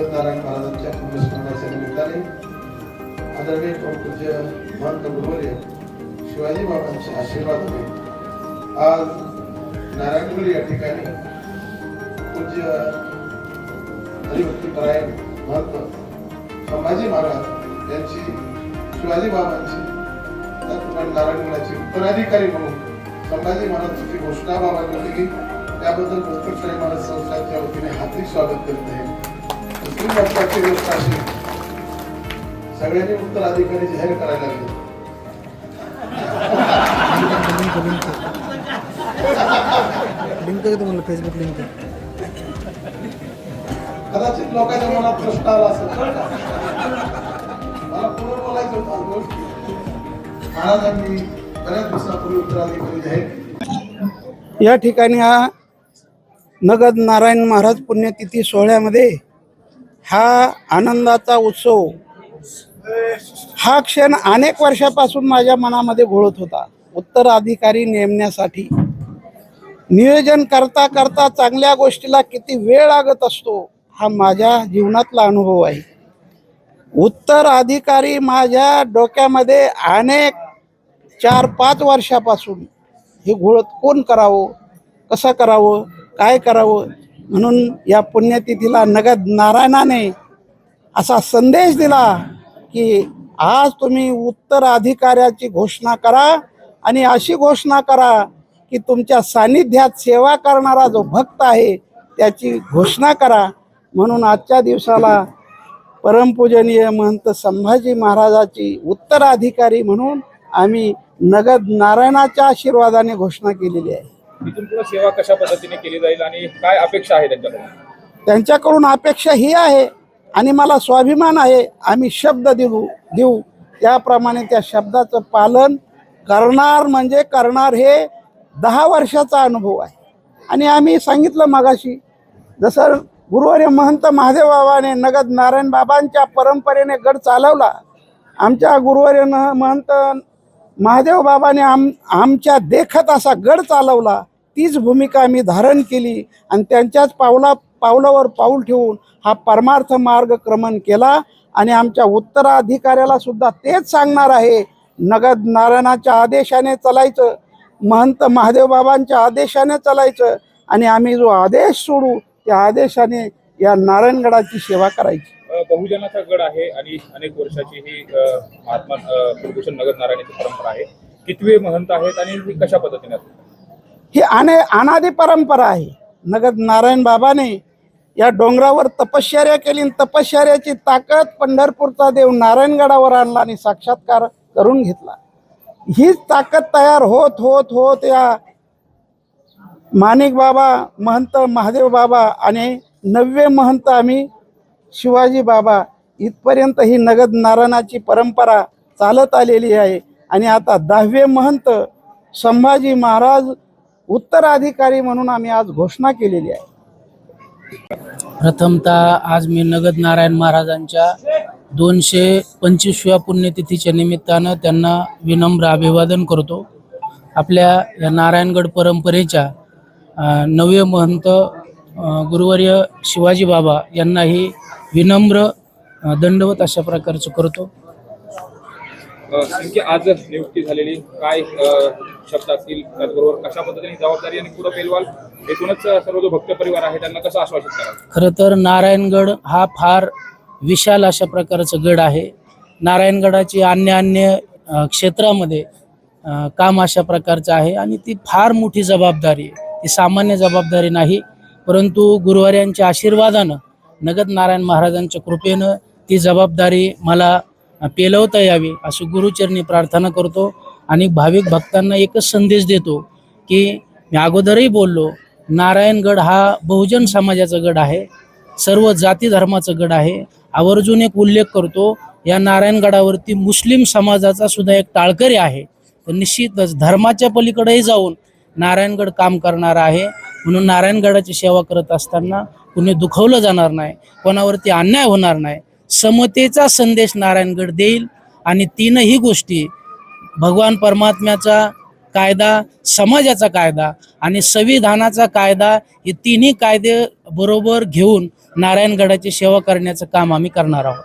नारायण महाराजांच्या पुण्यस्मरणाच्या निमित्ताने आदरणीय पूज्य महंत गुरुवर्य शिवाजी बाबांचे आशीर्वाद होते. आज नारायणगुरी या ठिकाणी पूज्य हरिभक्तीपरायण महंत संभाजी महाराज यांची शिवाजी बाबांची त्याचप्रमाणे नारायणगडाचे उत्तराधिकारी म्हणून संभाजी महाराजांची घोषणा बाबांनी केली त्याबद्दल भरतशाही महाराज संस्थांच्या वतीने हार्दिक स्वागत करत आहे दुसरी महत्वाची गोष्ट अशी सगळ्यांनी उत्तराधिकारी जाहीर करायला लागले लिंक आहे तुम्हाला फेसबुक लिंक कदाचित लोकांच्या मनात प्रश्न आला असेल? मला पुढे बोलायचं. महाराजांनी बऱ्याच दिवसापूर्वी उत्तराधिकारी या ठिकाणी हा नगद नारायण महाराज पुण्यतिथी सोहळ्यामध्ये हा आनंदाचा उत्सव हा क्षण अनेक वर्षापासून माझ्या मनामध्ये घोळत होता. उत्तराधिकारी नेमण्यासाठी नियोजन करता करता चांगल्या गोष्टीला किती वेळ लागत असतो हा माझ्या जीवनातला अनुभव आहे. उत्तराधिकारी माझ्या डोक्यामध्ये अनेक चार पाच वर्षापासून हे घोळत कोण करावं? कसं करावं? काय करावं? म्हणून या पुण्यतिथीला नगद नारायणाने असा संदेश दिला की आज तुम्ही उत्तराधिकाऱ्याची घोषणा करा आणि अशी घोषणा करा की तुमच्या सानिध्यात सेवा करणारा जो भक्त आहे त्याची घोषणा करा. म्हणून आजच्या दिवसाला परमपूजनीय महंत संभाजी महाराजाची उत्तराधिकारी म्हणून आम्ही नगद नारायणाच्या आशीर्वादाने घोषणा केलेली आहे. इथून पुढे सेवा कशा पद्धतीने केली जाईल आणि काय अपेक्षा आहे त्यांच्याकडून? त्यांच्याकडून अपेक्षा ही आहे आणि मला स्वाभिमान आहे आम्ही शब्द देऊ देऊ. त्याप्रमाणे त्या शब्दाचं पालन करणार म्हणजे करणार हे दहा वर्षाचा अनुभव आहे. आणि आम्ही सांगितलं मगाशी जसं गुरुवारी महंत महादेव बाबाने नगद नारायण बाबांच्या परंपरेने गड चालवला आमच्या गुरुवारी महंत महादेव बाबाने आम आमच्या देखत असा गड चालवला. तीच भूमिका आम्ही धारण केली आणि त्यांच्याच पावला पावलावर पाऊल ठेवून हा परमार्थ मार्ग क्रमण केला आणि आमच्या उत्तराधिकाऱ्याला सुद्धा तेच सांगणार आहे. नगद नारायणाच्या आदेशाने चालायचं महंत महादेव बाबांच्या आदेशाने चालायचं आणि आम्ही जो आदेश सोडू त्या आदेशाने या नारायणगडाची सेवा करायची. बहुजनाचा गड आहे आणि अनेक वर्षाची ही महात्मा कुलभूषण नगर नारायणाची परंपरा आहे. कितवे महंत आहेत आणि ही कशा पद्धतीने ही अने अनादी परंपरा आहे. नगद नारायण बाबाने या डोंगरावर तपश्चर्या केली आणि तपश्चर्याची ताकद पंढरपूरचा देव नारायणगडावर आणला आणि साक्षात्कार करून घेतला. हीच ताकद तयार होत होत होत या माणिक बाबा महंत महादेव बाबा आणि नववे महंत आम्ही शिवाजी बाबा इथपर्यंत ही नगद नारायणाची परंपरा चालत आलेली आहे. आणि आता दहावे महंत संभाजी महाराज उत्तराधिकारी म्हणून आम्ही आज घोषणा केलेली आहे. प्रथमतः आज मी नगद नारायण महाराजांच्या दोनशे पंचवीसव्या पुण्यतिथीच्या निमित्तानं त्यांना विनम्र अभिवादन करतो. आपल्या या नारायणगड परंपरेच्या नवे महंत गुरुवर्य शिवाजी बाबा यांनाही विनम्र दंडवत अशा प्रकारचं करतो. नेमकी आज नियुक्ती झालेली. काय शब्द असतील त्याचबरोबर कशा पद्धतीने जबाबदारी आणि पुढे पेलवाल एकूणच सर्व जो भक्त परिवार आहे त्यांना कसं आश्वासित खरं तर नारायणगड हा फार विशाल अशा प्रकारचं गड आहे. नारायणगडाची अन्य अन्य क्षेत्रामध्ये काम अशा प्रकारचं आहे आणि ती फार मोठी जबाबदारी आहे. ती सामान्य जबाबदारी नाही परंतु गुरुवार्यांच्या आशीर्वादानं नगद नारायण महाराजांच्या कृपेनं ती जबाबदारी मला पेलवता यावी अशी गुरुचरणी प्रार्थना करतो आणि भाविक भक्तांना एकच संदेश देतो की मी अगोदरही बोललो नारायणगड हा बहुजन समाजाचा गड आहे सर्व जाती धर्माचा गड आहे. आवर्जून एक उल्लेख करतो या नारायणगडावरती मुस्लिम समाजाचा सुद्धा एक टाळकरी आहे. तर निश्चितच धर्माच्या पलीकडेही जाऊन नारायणगड काम करणार आहे. म्हणून नारायणगडाची सेवा करत असताना कुणी दुखवलं जाणार नाही कोणावरती अन्याय होणार नाही. समतेचा संदेश नारायणगड देईल आणि तीनही गोष्टी भगवान परमात्म्याचा कायदा समाजाचा कायदा आणि संविधानाचा कायदा हे तिन्ही कायदे बरोबर घेऊन नारायणगडाची सेवा करण्याचं काम आम्ही करणार आहोत.